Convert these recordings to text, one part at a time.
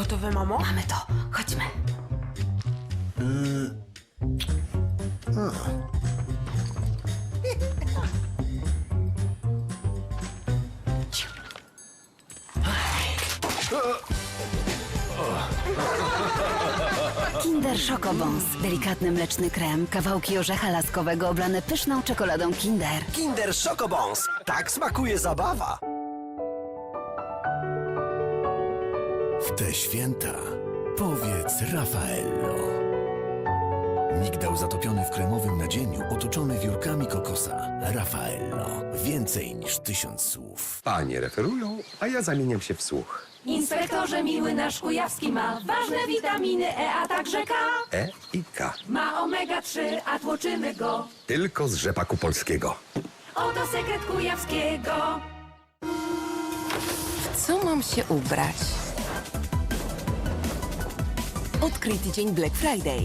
Gotowe, mamo? Mamy to. Chodźmy. Kinder Schokobons. Delikatny mleczny krem, kawałki orzecha laskowego oblane pyszną czekoladą Kinder. Kinder Schokobons. Tak smakuje zabawa. W te święta powiedz Raffaello. Migdał zatopiony w kremowym nadzieniu, otoczony wiórkami kokosa. Raffaello. Więcej niż tysiąc słów. Panie referują, a ja zamieniam się w słuch. Inspektorze miły nasz Kujawski ma ważne witaminy E, a także K. E i K. Ma omega-3, a tłoczymy go. Tylko z rzepaku polskiego. Oto sekret Kujawskiego. Co mam się ubrać? Odkryty dzień Black Friday.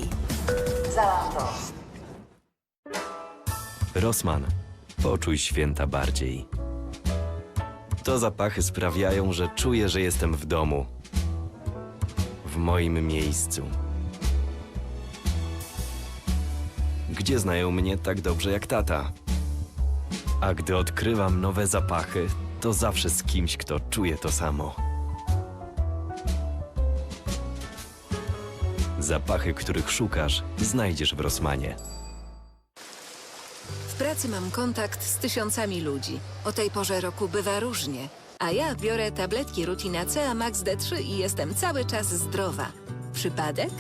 Rossmann, poczuj święta bardziej. To zapachy sprawiają, że czuję, że jestem w domu. W moim miejscu. Gdzie znają mnie tak dobrze jak tata. A gdy odkrywam nowe zapachy, to zawsze z kimś, kto czuje to samo. Zapachy, których szukasz, znajdziesz w Rossmanie. W pracy mam kontakt z tysiącami ludzi. O tej porze roku bywa różnie. A ja biorę tabletki Rutina C Max D3 i jestem cały czas zdrowa. Przypadek?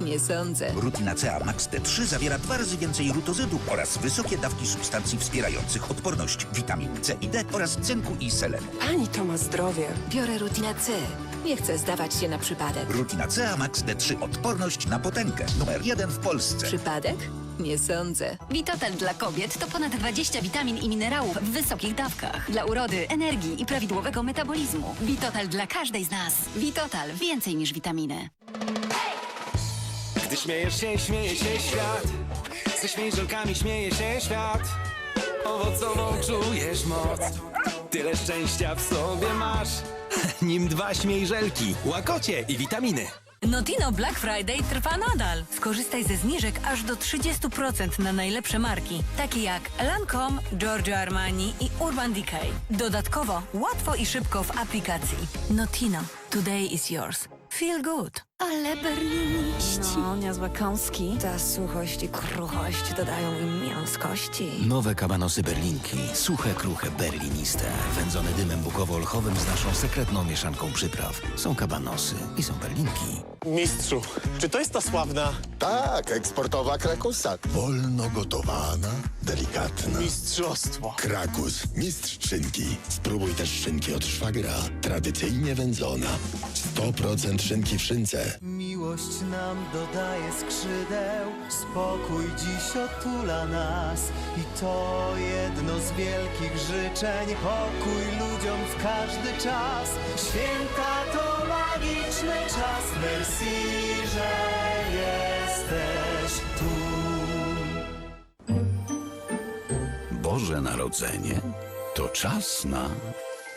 Nie sądzę. Rutina CA Max D3 zawiera dwa razy więcej rutozydu oraz wysokie dawki substancji wspierających odporność, witamin C i D oraz cynku i selenu. Pani to ma zdrowie. Biorę Rutina C. Nie chcę zdawać się na przypadek. Rutina CA Max D3 odporność na potęgę. Numer jeden w Polsce. Przypadek? Nie sądzę. Witotal dla kobiet to ponad 20 witamin i minerałów w wysokich dawkach. Dla urody, energii i prawidłowego metabolizmu. Witotal dla każdej z nas. Witotal więcej niż witaminy. Gdy śmiejesz się, śmieje się świat Ze śmiejżelkami śmieje się świat Owocową czujesz moc Tyle szczęścia w sobie masz Nim dwa śmiejżelki, łakocie i witaminy Notino Black Friday trwa nadal. Skorzystaj ze zniżek aż do 30% na najlepsze marki, takie jak Lancome, Giorgio Armani i Urban Decay. Dodatkowo łatwo i szybko w aplikacji. Notino. Today is yours. Feel good. Ale berliniści. No, niezłe kąski. Ta suchość i kruchość dodają im mięskości. Nowe kabanosy berlinki, suche, kruche, berliniste, wędzone dymem bukowo-olchowym z naszą sekretną mieszanką przypraw. Są kabanosy i są berlinki. Mistrzu, czy to jest ta sławna Tak, eksportowa krakusa. Wolno gotowana, delikatna. mistrzostwo? Krakus, mistrz szynki. Spróbuj też szynki od szwagra. Tradycyjnie wędzona. 100% szynki w szynce. Miłość nam dodaje skrzydeł Spokój dziś otula nas. I to jedno z wielkich życzeń Pokój ludziom w każdy czas. Święta to magiczny czas Merci, że jesteś tu. Boże Narodzenie to czas na...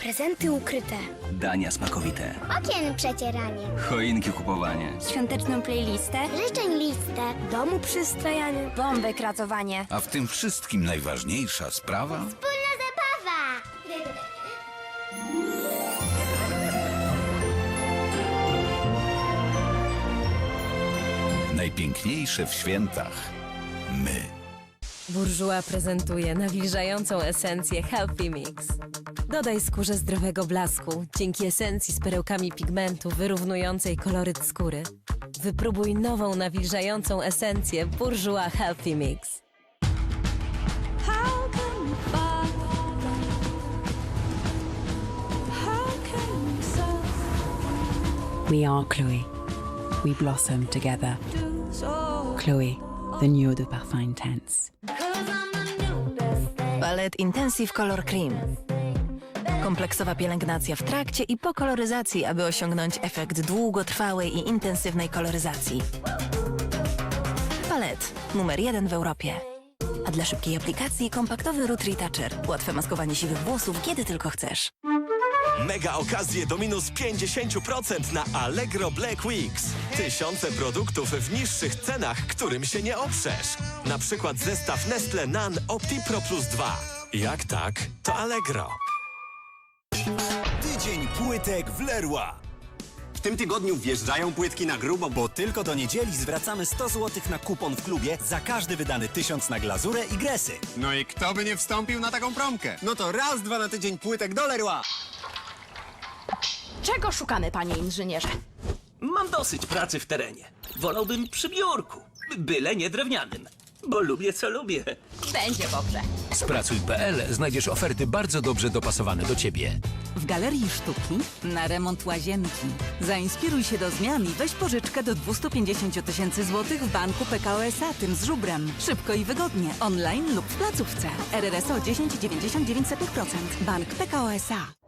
Prezenty ukryte. Dania smakowite Okien przecieranie. Choinki kupowanie Świąteczną playlistę. Życzeń listę. Domu przystrajanie. Bomby kracowanie. A w tym wszystkim najważniejsza sprawa? Wspólna zabawa. Najpiękniejsze w świętach. My. Bourjois prezentuje nawilżającą esencję Healthy Mix. Dodaj skórze zdrowego blasku dzięki esencji z perełkami pigmentu wyrównującej koloryt skóry. Wypróbuj nową nawilżającą esencję Bourjois Healthy Mix. We are Chloe. We blossom together. Chloe, the new de parfum intense. Palette Intensive Color Cream. Kompleksowa pielęgnacja w trakcie i po koloryzacji, aby osiągnąć efekt długotrwałej i intensywnej koloryzacji. Palet numer jeden w Europie. A dla szybkiej aplikacji kompaktowy Root Retoucher. Łatwe maskowanie siwych włosów, kiedy tylko chcesz. Mega okazje do minus 50% na Allegro Black Weeks. Tysiące produktów w niższych cenach, którym się nie oprzesz. Na przykład zestaw Nestle NAN Opti Pro Plus 2. Jak tak, to Allegro. Tydzień płytek w Leroy. W tym tygodniu wjeżdżają płytki na grubo, bo tylko do niedzieli zwracamy 100 zł na kupon w klubie za każdy wydany tysiąc na glazurę i gresy. No i kto by nie wstąpił na taką promkę? No to raz, dwa na tydzień płytek do Leroy. Czego szukamy, panie inżynierze? Mam dosyć pracy w terenie. Wolałbym przy biurku, byle nie drewnianym, bo lubię co lubię. Będzie dobrze. Spracuj.pl znajdziesz oferty bardzo dobrze dopasowane do Ciebie. W Galerii Sztuki na remont łazienki. Zainspiruj się do zmian i weź pożyczkę do 250 000 tysięcy złotych w banku PKO SA, tym z żubrem. Szybko i wygodnie, online lub w placówce. RRSO 10,99%. Bank PKO SA.